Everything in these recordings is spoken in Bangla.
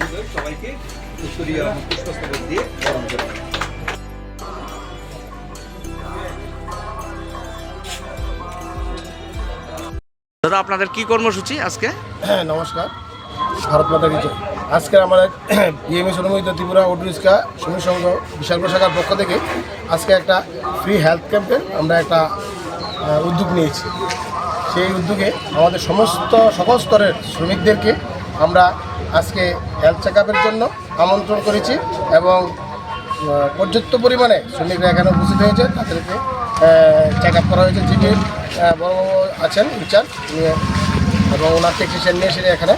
মহোদয় সবাইকে উত্তরীয় পুষ্পস্তবক দিয়ে বরণ করে দাদা আপনাদের কি কর্মসূচি আজকে? হ্যাঁ নমস্কার। ভারত মাতা কি। আজকে আমাদের বিএমএস অনুমোদিত ত্রিপুরা অটো শ্রমিক সংঘ বিশাল শাখার পক্ষ থেকে আজকে একটা ফ্রি হেলথ ক্যাম্পের আমরা একটা উদ্যোগ নিয়েছি। সেই উদ্যোগে আমাদের সমস্ত সকল স্তরের শ্রমিকদেরকে আমরা আজকে হেলথ চেক জন্য আমন্ত্রণ করেছি এবং পর্যাপ্ত পরিমাণে শ্রমিকরা এখানে উপস্থিত হয়েছে তাদেরকে চেক আপ করা হয়েছে যিনি বড়বাবু আছেন ইনচার্জ এবং ওনার টেকনিশিয়ান নিয়ে এসে এখানে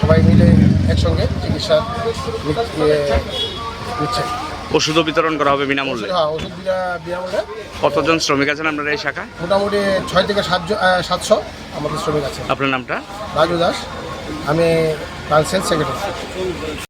সবাই মিলে একসঙ্গে চিকিৎসা নিচ্ছে ওষুধও বিতরণ করা হবে বিনামূল্যে? হ্যাঁ ওষুধ বিনামূল্যে। কতজন শ্রমিক আছেন আপনারা এই শাখায়? মোটামুটি ছয় থেকে সাতজন সাতশো আমাদের শ্রমিক আছে। আপনার নামটা? রাজু দাস। আমি কাউন্সিল সেক্রেটারি